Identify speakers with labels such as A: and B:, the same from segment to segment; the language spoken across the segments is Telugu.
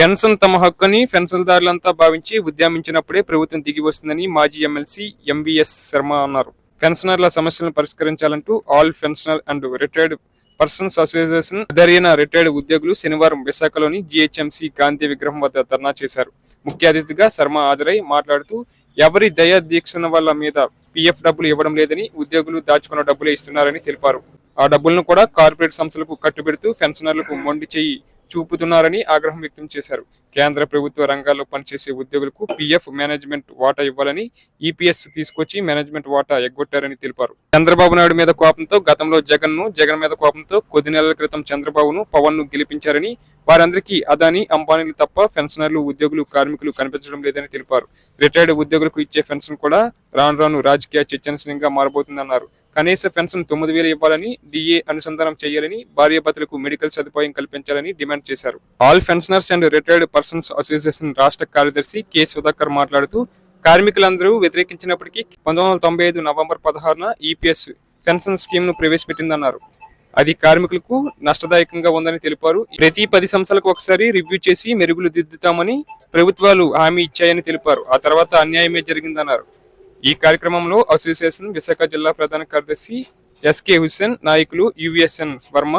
A: పెన్షన్ తమ హక్కుని పెన్షన్దారులంతా భావించి ఉద్యమించినప్పుడే ప్రభుత్వం దిగి వస్తుందని మాజీ ఎమ్మెల్సీ ఎంవీఎస్ శర్మ అన్నారు. పెన్షనర్ల సమస్యలను పరిష్కరించాలంటూ all pensioner and retired persons association అధర్యన రిటైర్డ్ ఉద్యోగులు శనివారం విశాఖలోని జిహెచ్ఎంసీ గాంధీ విగ్రహం వద్ద ధర్నా చేశారు. ముఖ్య అతిథిగా శర్మ హాజరై మాట్లాడుతూ ఎవరి దయా దీక్షణ వల్ల మీద పీఎఫ్ డబ్బులు ఇవ్వడం లేదని ఉద్యోగులు దాచుకున్న డబ్బులే ఇస్తున్నారని తెలిపారు. ఆ డబ్బులను కూడా కార్పొరేట్ సంస్థలకు కట్టుబెడుతూ పెన్షనర్లకు మొండి చేయి చూపుతున్నారని ఆగ్రహం వ్యక్తం చేశారు. కేంద్ర ప్రభుత్వ రంగాల్లో పనిచేసే ఉద్యోగులకు పీఎఫ్ మేనేజ్మెంట్ వాటా ఇవ్వాలని ఈపీఎస్ తీసుకొచ్చి మేనేజ్మెంట్ వాటా ఎగ్గొట్టారని తెలిపారు. చంద్రబాబు నాయుడు మీద కోపంతో గతంలో జగన్ను జగన్ మీద కోపంతో కొద్ది నెలల క్రితం చంద్రబాబును పవన్ను గెలిపించారని వారందరికీ అదాని అంబానీలు తప్ప పెన్షనర్లు ఉద్యోగులు కార్మికులు కనిపించడం లేదని తెలిపారు. రిటైర్డ్ ఉద్యోగులకు ఇచ్చే పెన్షన్ కూడా రాను రాను రాజకీయ చర్చనీయంగా మారబోతుందన్నారు. కనీస పెన్షన్ తొమ్మిది వేలు ఇవ్వాలని డిఏ అనుసంధానం చేయాలని భార్యాభర్తలకు మెడికల్ సదుపాయం కల్పించాలని డిమాండ్ చేశారు. All pensioners and retired persons association రాష్ట్ర కార్యదర్శి కె సుధాకర్ మాట్లాడుతూ కార్మికులందరూ వ్యతిరేకించినప్పటికీ పంతొమ్మిది వందల తొంభై ఐదు నవంబర్ పదహారున ఈపీఎస్ పెన్షన్ స్కీమ్ను ప్రవేశపెట్టిందన్నారు. అది కార్మికులకు నష్టదాయకంగా ఉందని తెలిపారు. ప్రతి పది సంవత్సరాలకు ఒకసారి రివ్యూ చేసి మెరుగులు దిద్దుతామని ప్రభుత్వాలు హామీ ఇచ్చాయని తెలిపారు. ఆ తర్వాత అన్యాయమే జరిగిందన్నారు. ఈ కార్యక్రమంలో అసోసియేషన్ విశాఖ జిల్లా ప్రధాన కార్యదర్శి ఎస్కే హుస్సేన్ నాయకులు UVSN Varma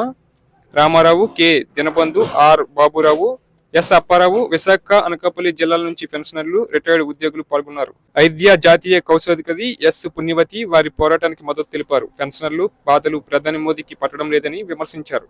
A: Ramarao K Dinabandhu R Baburao S Apparao Visakha Anakapalli జిల్లాల నుంచి పెన్షనర్లు రిటైర్డ్ ఉద్యోగులు పాల్గొన్నారు. ఐద్య జాతీయ కౌశాధిపతి ఎస్ పుణ్యవతి వారి పోరాటానికి మద్దతు తెలిపారు. పెన్షనర్లు బాధలు ప్రధాని మోదీకి పట్టడం లేదని విమర్శించారు.